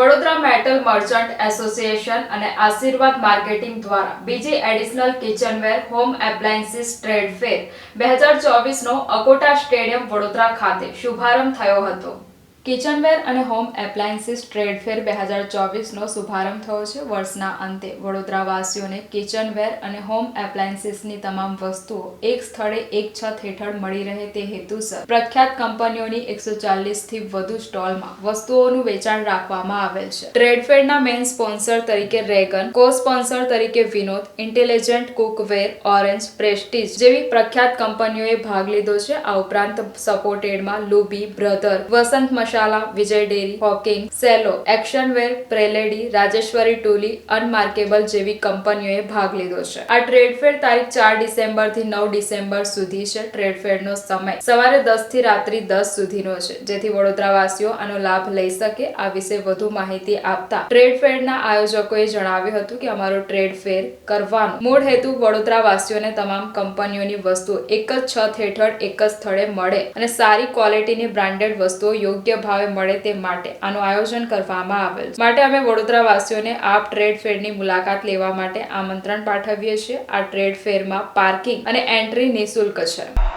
Vadodara metal merchant association અને આશીર્વાદ marketing દ્વારા બીજી additional kitchenware, home appliances, trade fair. બે હજાર ચોવીસનો અકોટા સ્ટેડિયમ વડોદરા ખાતે શુભારંભ થયો હતો. કિચનવેર અને હોમ એપ્લાયન્સીસ ટ્રેડ ફેર બે હજાર ચોવીસનો શુભારંભ થયો છે. વર્ષના અંતે વડોદરાવાસીઓને કિચનવેર અને હોમ એપ્લાયન્સીસની તમામ વસ્તુઓ એક સ્થળે એક છત હેઠળ મળી રહે તે હેતુસર પ્રખ્યાત કંપનીઓની એકસો ચાલીસથી વધુ સ્ટોલમાં વસ્તુઓનું વેચાણ રાખવામાં આવેલ છે. ટ્રેડ ફેરના મેઇન સ્પોન્સર તરીકે રેગન કો સ્પોન્સર તરીકે Vinod, intelligent cookware, Orange, Prestige જેવી પ્રખ્યાત કંપનીઓએ ભાગ લીધો છે. આ ઉપરાંત સપોર્ટેડમાં Lubi, brother, Vasant Masala Vijay dairy hawking Cello એક્શનવેર પ્રેલેડી રાજેશ્વરી ટુલી અનમાર્કેબલ જેવી કંપનીઓએ ભાગ લીધો છે આ ટ્રેડ તારીખ ચાર ડિસેમ્બરથી નવ ડિસેમ્બર સુધી છે ટ્રેડ ફેરનો સમય. સવારે દસથી રાત્રિ દસ સુધીનો છે. જેથી વડોદરાવાસીઓ આનો લાભ લઈ શકે આ વિશે વધુ માહિતી આપતા. ટ્રેડ ફેરના આયોજકોએ જણાવ્યું હતું કે અમારો ટ્રેડ ફેર કરવાનો મૂળ હેતુ વડોદરાવાસીઓને તમામ કંપનીઓની વસ્તુઓ એક જ છત હેઠળ, એક જ સ્થળે મળે અને સારી ક્વોલિટીની બ્રાન્ડેડ વસ્તુઓ યોગ્ય ભાવે મળે તે માટે આનું આયોજન કરવામાં આવેલ માટે અમે વડોદરાવાસીઓને આપ ટ્રેડ ફેરની મુલાકાત લેવા માટે આમંત્રણ પાઠવીએ છીએ. આ ટ્રેડ ફેરમાં પાર્કિંગ અને એન્ટ્રી નિઃશુલ્ક છે.